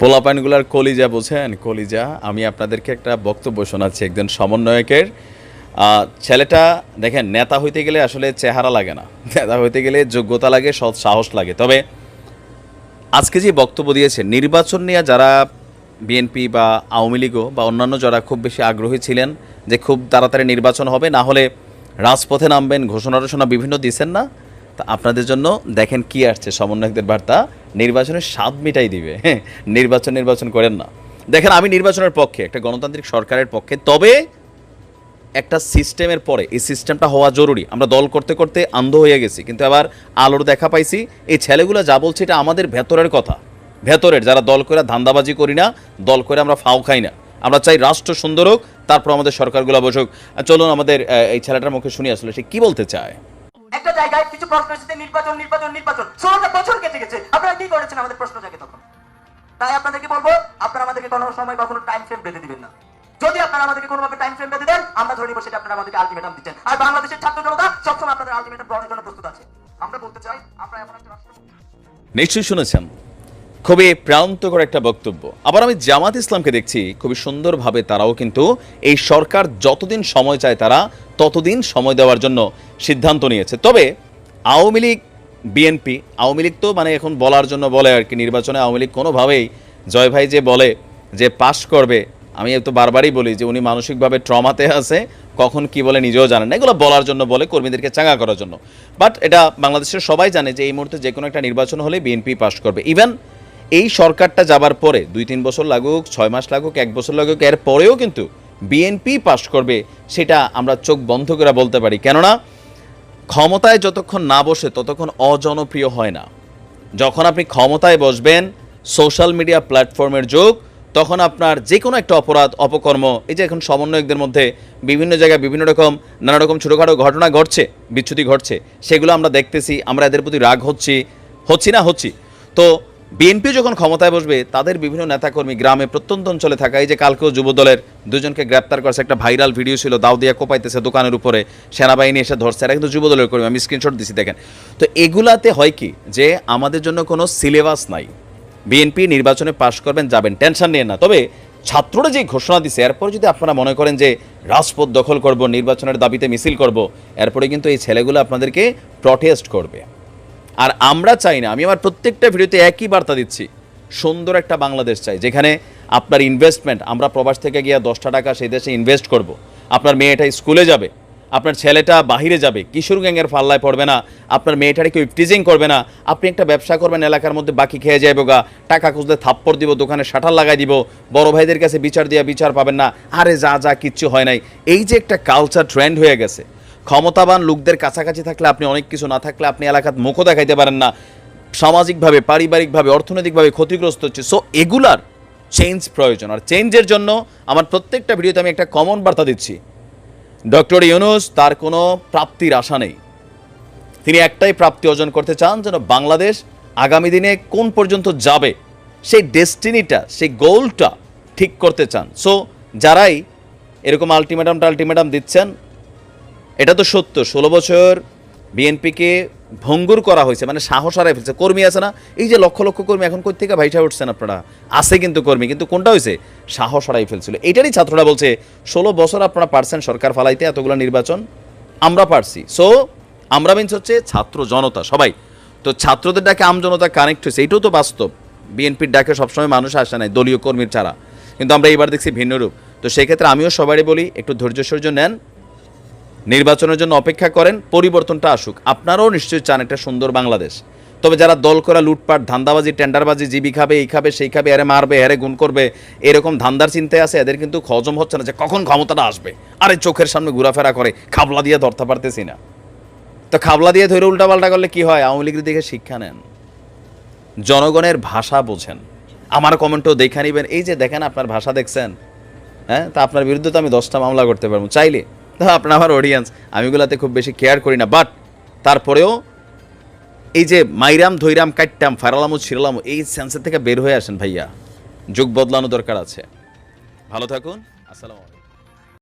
পোলাপাইনগুলার কলিজা বোঝেন? কলিজা, আমি আপনাদেরকে একটা বক্তব্য শোনাচ্ছি একজন সমন্বয়কের। ছেলেটা দেখেন, নেতা হইতে গেলে আসলে চেহারা লাগে না। নেতা হইতে গেলে যোগ্যতা লাগে, সৎ সাহস লাগে। তবে আজকে যে বক্তব্য দিয়েছে নির্বাচন নিয়ে যারা বিএনপি বা আওয়ামী লীগও বা অন্যান্য যারা খুব বেশি আগ্রহী ছিলেন যে খুব তাড়াতাড়ি নির্বাচন হবে, না হলে রাজপথে নামবেন ঘোষণা টোষণা বিভিন্ন দিচ্ছেন না, তা আপনাদের জন্য দেখেন কি আসছে সমন্বয়কদের বার্তা। নির্বাচনের স্বাদ মিটাই দিবে। নির্বাচন নির্বাচন করেন না। দেখেন, আমি নির্বাচনের পক্ষে, একটা গণতান্ত্রিক সরকারের পক্ষে, তবে একটা সিস্টেমের পরে, এই সিস্টেমটা হওয়া জরুরি। আমরা দল করতে করতে আন্ধ হয়ে গেছি, কিন্তু আবার আলোর দেখা পাইছি, এই ছেলেগুলো যা বলছে, এটা আমাদের ভেতরের কথা। ভেতরের, যারা দল করে ধান্দাবাজি করি না, দল করে আমরা ফাও খাই না। আমরা চাই রাষ্ট্র সুন্দর হোক, তারপর আমাদের সরকারগুলো বসুক। চলুন, আমাদের এই ছেলেটার মুখে শুনি আসলে সে কি বলতে চায়? জায়গায় কিছু প্রশ্ন এসেছে, নির্বাচন নির্বাচন নির্বাচন। ষোলোটা বছর কেটে গেছে। আপনারা কি করেছেন আমাদের প্রশ্ন জাগে তখন? তাই আপনাদেরকে বলব, আপনারা আমাদেরকে কোনো সময় কখনো টাইম ফ্রেম বেঁধে দিবেন না। যদি আপনারা আমাদেরকে কোনোভাবে টাইম ফ্রেম বেঁধে দেন, আমরা ধরে নিব সেটা আপনারা আমাদেরকে আলটিমেটাম দিচ্ছেন। আর বাংলাদেশের ছাত্র জনতা সবসময় আপনাদের আলটিমেটাম গ্রহণের জন্য প্রস্তুত আছে। আমরা বলতে চাই, আমরা এমন একটা রাষ্ট্র নিশ্চয়ই শুনেছেন। খুবই প্রান্তকর একটা বক্তব্য। আবার আমি জামাত ইসলামকে দেখছি, খুবই সুন্দরভাবে তারাও কিন্তু এই সরকার যতদিন সময় চায় তারা ততদিন সময় দেওয়ার জন্য সিদ্ধান্ত নিয়েছে। তবে আওয়ামী লীগ, বিএনপি, আওয়ামী লীগ তো মানে এখন বলার জন্য বলে আর কি, নির্বাচনে আওয়ামী লীগ কোনোভাবেই জয় ভাই যে বলে যে পাশ করবে, আমি তো বারবারই বলি যে উনি মানসিকভাবে ট্রমাতে আছে, কখন কি বলে নিজেও জানেন না। এগুলো বলার জন্য বলে, কর্মীদেরকে চাঙ্গা করার জন্য। বাট এটা বাংলাদেশের সবাই জানে যে এই মুহূর্তে যে কোনো একটা নির্বাচন হলে বিএনপি পাশ করবে। ইভেন এই সরকারটা যাবার পরে দুই তিন বছর লাগুক, ছয় মাস লাগুক, এক বছর লাগুক, এর পরেও কিন্তু বিএনপি পাশ করবে সেটা আমরা চোখ বন্ধ করে বলতে পারি। কেননা ক্ষমতায় যতক্ষণ না বসে ততক্ষণ অজনপ্রিয় হয় না। যখন আপনি ক্ষমতায় বসবেন সোশ্যাল মিডিয়া প্ল্যাটফর্মের যুগ, তখন আপনার যে কোনো একটা অপরাধ, অপকর্ম, এই যে এখন সমন্বয়কদের মধ্যে বিভিন্ন জায়গায় বিভিন্ন রকম, নানা রকম ছোটোখাটো ঘটনা ঘটছে, বিচ্যুতি ঘটছে, সেগুলো আমরা দেখতেছি, আমরা এদের প্রতি রাগ হচ্ছি হচ্ছি না হচ্ছি। তো বিএনপি যখন ক্ষমতায় বসবে, তাদের বিভিন্ন নেতাকর্মী গ্রামে প্রত্যন্ত অঞ্চলে থাকা এই যে কালকেও যুবদলের দুজনকে গ্রেপ্তার করেছে একটা ভাইরাল ভিডিও ছিল, দাও দিয়া কোপাইতেছে দোকানের উপরে, সেনাবাহিনী এসে ধরছে এরা কিন্তু যুবদলের কর্মী, আমি স্ক্রিনশট দিছি, দেখেন। তো এগুলাতে হয় কি, যে আমাদের জন্য কোনো সিলেবাস নাই, বিএনপি নির্বাচনে পাশ করবেন, যাবেন টেনশন নিয়ে না। তবে ছাত্ররা যে ঘোষণা দিছে, এরপর যদি আপনারা মনে করেন যে রাজপথ দখল করব, নির্বাচনের দাবিতে মিছিল করব, এরপরে কিন্তু এই ছেলেগুলো আপনাদেরকে প্রটেস্ট করবে। আর আমরা চাই না, আমি আমার প্রত্যেকটা ভিডিওতে একই বার্তা দিচ্ছি, সুন্দর একটা বাংলাদেশ চাই, যেখানে আপনার ইনভেস্টমেন্ট আমরা প্রবাস থেকে গিয়ে দশটা টাকা সেই দেশে ইনভেস্ট করব। আপনার মেয়েটা স্কুলে যাবে, আপনার ছেলেটা বাহিরে যাবে, কিশোর গ্যাংয়ের পাল্লায় পড়বে না, আপনার মেয়েটারে কেউ ইফটিজিং করবে না, আপনি একটা ব্যবসা করবেন, এলাকার মধ্যে বাকি খেয়ে যাইব গা, টাকা খুঁজলে থাপ্পড় দিব, দোকানে শাটার লাগাই দিব, বড় ভাইদের কাছে বিচার দিয়া বিচার পাবেন না, আরে যা যা, কিচ্ছু হয় নাই এই যে একটা কালচার ট্রেন্ড হয়ে গেছে ক্ষমতাবান লোকদের কাছাকাছি থাকলে আপনি অনেক কিছু না থাকলে আপনি এলাকাত মুখও দেখাইতে পারেন না। সামাজিকভাবে, পারিবারিকভাবে, অর্থনৈতিকভাবে ক্ষতিগ্রস্ত হচ্ছে। সো এগুলার চেঞ্জ প্রয়োজন। আর চেঞ্জের জন্য আমার প্রত্যেকটা ভিডিওতে আমি একটা কমন বার্তা দিচ্ছি। ডক্টর ইউনুস তার কোনো প্রাপ্তির আশা নেই। তিনি একটাই প্রাপ্তি অর্জন করতে চান যেন বাংলাদেশ আগামী দিনে কোন পর্যন্ত যাবে, সেই ডেস্টিনিটা সেই গোলটা ঠিক করতে চান। সো যারাই এরকম আলটিমেটাম টালটিমেটাম দিচ্ছেন এটা তো সত্য, ষোলো বছর বিএনপিকে ভঙ্গুর করা হয়েছে মানে সাহস হারাই ফেলছে। কর্মী আছে না? এই যে লক্ষ লক্ষ কর্মী এখন কই থেকে ভাইসা উঠছেন আপনারা? আছে কিন্তু কর্মী, কিন্তু কোনটা হয়েছে? সাহস হারাই ফেলছিল। এটারই ছাত্ররা বলছে, ষোলো বছর আপনারা পারছেন সরকার ফালাইতে, এতগুলো নির্বাচন, আমরা পারছি। সো আমরা মিনস হচ্ছে ছাত্র জনতা, সবাই। তো ছাত্রদের ডাকে আম জনতা কানেক্ট হয়েছে, এটাও তো বাস্তব। বিএনপির ডাকে সবসময় মানুষ আসে নাই, দলীয় কর্মীর ছাড়া। কিন্তু আমরা এইবার দেখছি ভিন্ন রূপ। তো সেক্ষেত্রে আমিও সবারই বলি, একটু ধৈর্য সহ্য নেন নির্বাচনের জন্য অপেক্ষা করেন, পরিবর্তনটা আসুক। আপনারাও নিশ্চয়ই চান একটা সুন্দর বাংলাদেশ। তবে যারা দল করা লুটপাট, ধান্দাবাজি, টেন্ডারবাজি, জিবি খাবে, এই খাবে, সেই খাবে, এরে মারবে, এরে গুণ করবে, এরকম ধান্দার চিন্তায় আছে, এদের কিন্তু হজম হচ্ছে না যে কখন ক্ষমতাটা আসবে। আরে চোখের সামনে ঘোরাফেরা করে, খাবলা দিয়ে ধরতে পারতেছি না। তো খাবলা দিয়ে ধরে উল্টাপাল্টা করলে কি হয়? আওয়ামী লীগের দিকে শিক্ষা নেন। জনগণের ভাষা বোঝেন। আমার কমেন্টও দেখে নিবেন। এই যে দেখেন, আপনার ভাষা দেখছেন হ্যাঁ? তা আপনার বিরুদ্ধে তো আমি দশটা মামলা করতে পারব। চাইলে তা আপনার আমার অডিয়েন্স আমি গুলাতে খুব বেশি কেয়ার করি না। বাট তারপরেও এই যে মাইরাম ধৈরাম কাটতাম ফারালামু ছিড়লাম এই সেন্সের থেকে বের হয়ে আসেন ভাইয়া। যুগ বদলানো দরকার আছে। ভালো থাকুন, আসসালামু